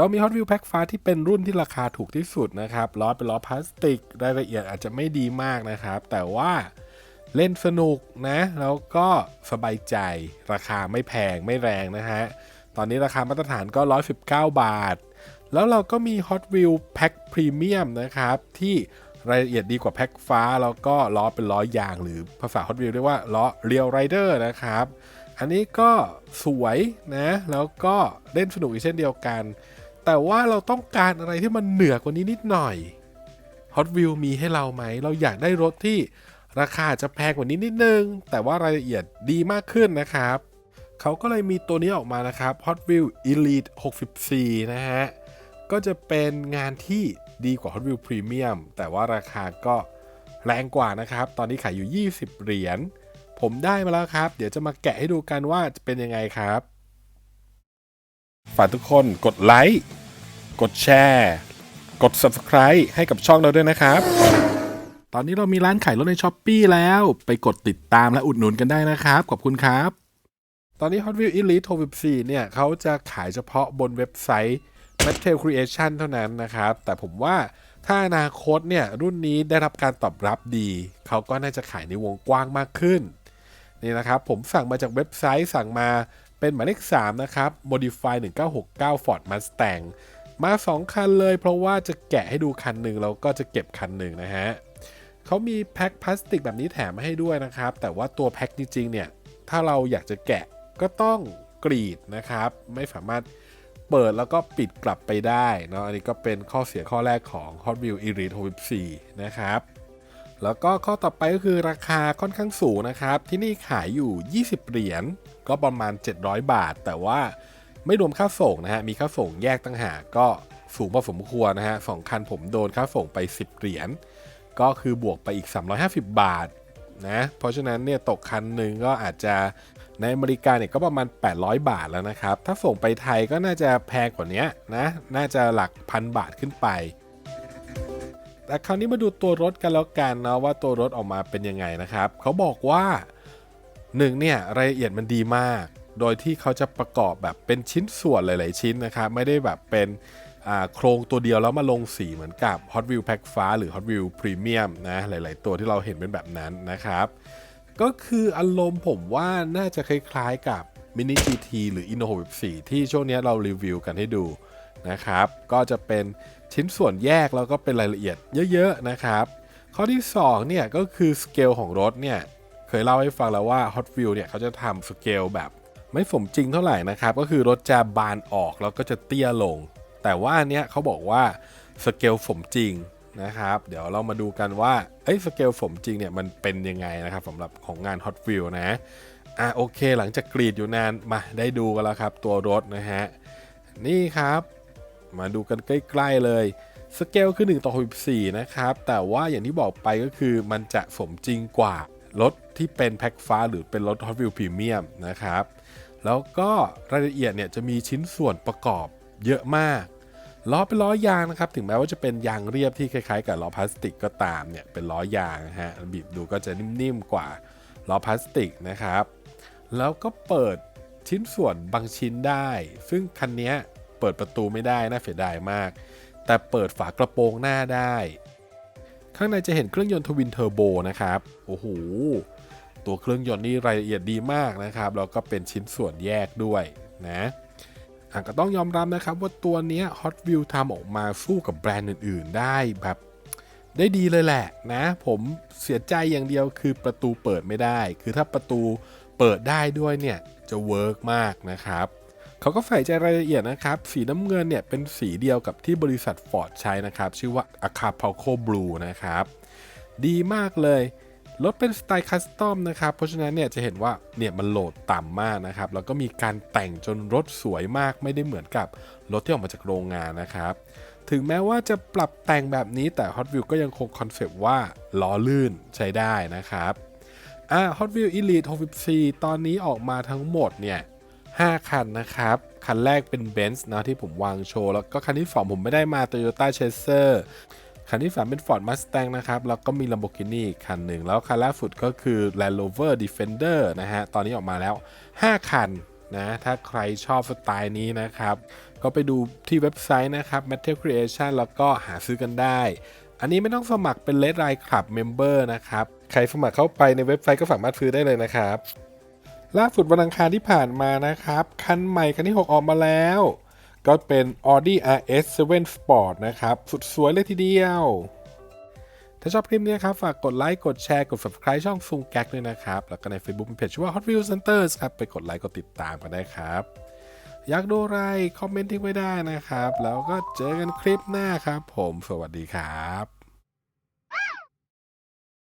เรามี Hot Wheels แพ็คฟ้าที่เป็นรุ่นที่ราคาถูกที่สุดนะครับล้อเป็นล้อพลาสติก รายละเอียดอาจจะไม่ดีมากนะครับ แต่ว่าเล่นสนุกนะ แล้วก็สบายใจราคาไม่แพงไม่แรงนะฮะ ตอนนี้ราคามาตรฐานก็ 119 บาท แล้วเราก็มี Hot Wheels แพ็คพรีเมียมนะครับ ที่รายละเอียดดีกว่าแพ็คฟ้า แล้วก็ล้อเป็นล้อยาง หรือภาษา Hot Wheels เรียกว่าล้อ Real Rider นะครับ อันนี้ก็สวยนะ แล้วก็เล่นสนุกอีกเช่นเดียวกัน แต่ว่าเราต้องการอะไรที่มันเหนือกว่านี้นิดหน่อย Hot Wheel มีให้เราไหม เราอยากได้รถที่ราคาจะแพงกว่านี้นิดนึง แต่ว่ารายละเอียดดีมากขึ้นนะครับ เขาก็เลยมีตัวนี้ออกมานะครับ Hot Wheel Elite 64 นะฮะ ก็จะเป็นงานที่ดีกว่า Hot Wheel Premium แต่ว่าราคาก็แรงกว่านะครับ ตอนนี้ขายอยู่ 20 เหรียญ ผมได้มาแล้วครับ เดี๋ยวจะมาแกะให้ดูกันว่าจะเป็นยังไงครับ ฝากทุกคนกดไลค์ กดแชร์ กด Subscribe ให้กับช่องเราด้วยนะครับ ตอนนี้เรามีร้านขายรถในช้อปปีแล้ว ไปกดติดตามและอุดหนุนกันได้นะครับ ขอบคุณครับ ตอนนี้ Hot Wheels Elite 64เนี่ยเขาจะขายเฉพาะบนเว็บไซต์ m a t e l Creation เท่านั้นนะครับ แต่ผมว่าถ้าอนาคตเนี่ยรุ่นนี้ได้รับการตอบรับดี เขาก็น่าจะขายในวงกว้างมากขึ้น นี่นะครับผมสั่งมาจากเว็บไซต์สั่งมาเป็นหมายเลข 3 นะครับ Modify 1969 Ford Mustang มา 2 คันเลย เพราะว่าจะแกะให้ดูคันหนึ่งแล้วก็จะเก็บคันหนึ่งนะฮะเขามีแพ็คพลาสติกแบบนี้แถมให้ด้วยนะครับ แต่ว่าตัวแพ็คจริงๆเนี่ย ถ้าเราอยากจะแกะก็ต้องกรีดนะครับ ไม่สามารถเปิดแล้วก็ปิดกลับไปได้เนาะอันนี้ก็เป็นข้อเสียข้อแรกของ Hot Wheels Elite 64 นะครับ แล้วก็ข้อต่อไปก็คือราคาค่อนข้างสูงนะครับ ที่นี่ขายอยู่ 20 เหรียญก็ประมาณ 700 บาท แต่ว่า ไม่รวมค่าส่งนะฮะ มีค่าส่งแยกตั้งหากก็สูงพอสมควรนะฮะสองคันผมโดนค่าส่งไป 10 เหรียญ ก็คือบวกไปอีก 350 บาทนะ เพราะฉะนั้นเนี่ยตกคันหนึ่งก็อาจจะในอเมริกาเนี่ยก็ประมาณ 800 บาทแล้วนะครับ ถ้าส่งไปไทยก็น่าจะแพงกว่านี้นะ น่าจะหลักพันบาทขึ้นไป แต่คราวนี้มาดูตัวรถกันแล้วกันนะว่าตัวรถออกมาเป็นยังไงนะครับ เขาบอกว่าหนึ่งเนี่ยรายละเอียดมันดีมาก โดยที่เขาจะประกอบแบบเป็นชิ้นส่วนหลาย ๆ ชิ้นนะครับไม่ได้แบบเป็นโครงตัวเดียวแล้วมาลงสีเหมือนกับ Hot Wheels แพ็คฟ้าหรือ Hot Wheels Premium นะหลาย ๆ ตัวที่เราเห็นเป็นแบบนั้นนะครับ ก็คืออารมณ์ผมว่าน่าจะคล้าย ๆ กับ Mini GT หรือ Inno 64ที่ช่วงนี้เรารีวิวกันให้ดูนะครับ ก็จะเป็นชิ้นส่วนแยกแล้วก็เป็นรายละเอียดเยอะ ๆ นะครับ ข้อที่2เนี่ยก็คือสเกลของรถเนี่ยเคยเล่าให้ฟังแล้วว่า Hot Wheels เนี่ยเขาจะทำสเกลแบบ ไม่สมจริงเท่าไหร่นะครับ ก็คือรถจะบานออกแล้วก็จะเตี้ยลง แต่ว่าอันเนี้ยเขาบอกว่าสเกลสมจริงนะครับ เดี๋ยวเรามาดูกันว่าเอ้สเกลสมจริงเนี่ยมันเป็นยังไงนะครับสำหรับของงาน Hot w h e e l นะอะโอเค หลังจากกรีดอยู่นานมาได้ดูกันแล้วครับ ตัวรถนะฮะนี่ครับ มาดูกันใกล้ๆเลยสเกลคือ1ต่อ64นะครับ แต่ว่าอย่างที่บอกไปก็คือมันจะสมจริงกว่ารถที่เป็นแพ็คฟ้าหรือเป็นรถ Hot Wheels Premium นะครับ แล้วก็รายละเอียดเนี่ยจะมีชิ้นส่วนประกอบเยอะมากล้อเป็นล้อยางนะครับถึงแม้ว่าจะเป็นยางเรียบที่คล้ายๆ กับล้อพลาสติกก็ตามเนี่ยเป็นล้อยางนะฮะบีบดูก็จะนิ่มๆกว่าล้อพลาสติกนะครับ แล้วก็เปิดชิ้นส่วนบางชิ้นได้ ซึ่งคันนี้เปิดประตูไม่ได้น่าเสียดายมาก แต่เปิดฝากระโปรงหน้าได้ ข้างในจะเห็นเครื่องยนต์ทวินเทอร์โบนะครับ โอ้โห ตัวเครื่องยนต์นี่รายละเอียดดีมากนะครับแล้วก็เป็นชิ้นส่วนแยกด้วยนะอะก็ต้องยอมรับนะครับว่าตัวนี้ Hot Wheels ทำออกมาสู้กับแบรนด์อื่น ๆ ได้แบบได้ดีเลยแหละนะ ผมเสียใจอย่างเดียวคือประตูเปิดไม่ได้ คือถ้าประตูเปิดได้ด้วยเนี่ยจะเวิร์กมากนะครับเขาก็ใส่ใจรายละเอียดนะครับ สีน้ำเงินเนี่ยเป็นสีเดียวกับที่บริษัท Ford ใช้นะครับ ชื่อว่า Acapulco Blue นะครับ ดีมากเลย รถเป็นสไตล์คัสตอมนะครับ เพราะฉะนั้นเนี่ยจะเห็นว่าเนี่ยมันโหลดต่ำมากนะครับ แล้วก็มีการแต่งจนรถสวยมากไม่ได้เหมือนกับรถที่ออกมาจากโรงงานนะครับ ถึงแม้ว่าจะปรับแต่งแบบนี้แต่ Hot Wheels ก็ยังคงคอนเซปต์ว่าล้อลื่นใช้ได้นะครับอ่า Hot Wheels Elite 64 ตอนนี้ออกมาทั้งหมดเนี่ย5 คันนะครับ คันแรกเป็น Benz นะที่ผมวางโชว์ แล้วก็คันที่ 2 ผมไม่ได้มา Toyota Chaser คันที่ 3 เป็น Ford Mustang นะครับ แล้วก็มี Lamborghini อีกคันหนึ่ง แล้วคันล่าสุดก็คือ Land Rover Defender นะฮะ ตอนนี้ออกมาแล้ว 5 คันนะ ถ้าใครชอบสไตล์นี้นะครับ ก็ไปดูที่เว็บไซต์นะครับ Metal Creation แล้วก็หาซื้อกันได้ อันนี้ไม่ต้องสมัครเป็น Red Line Club Member นะครับ ใครสมัครเข้าไปในเว็บไซต์ก็สามารถซื้อได้เลยนะครับ ล่าสุดวันอังคารที่ผ่านมานะครับ คันใหม่คันที่ 6 ออกมาแล้ว ก็เป็น Audi RS7 Sport นะครับ สุดสวยเลยทีเดียว ถ้าชอบคลิปนี้ครับ ฝากกดไลค์ กดแชร์ กด subscribe ช่องซุงแก๊กด้วยนะครับ แล้วก็ใน Facebook เพจชื่อว่า Hot Wheels Centers ครับ ไปกดไลค์ กดติดตามกันได้ครับ อยากดูอะไร คอมเมนต์ทิ้งไว้ได้นะครับ แล้วก็เจอกันคลิปหน้าครับผม สวัสดีครับ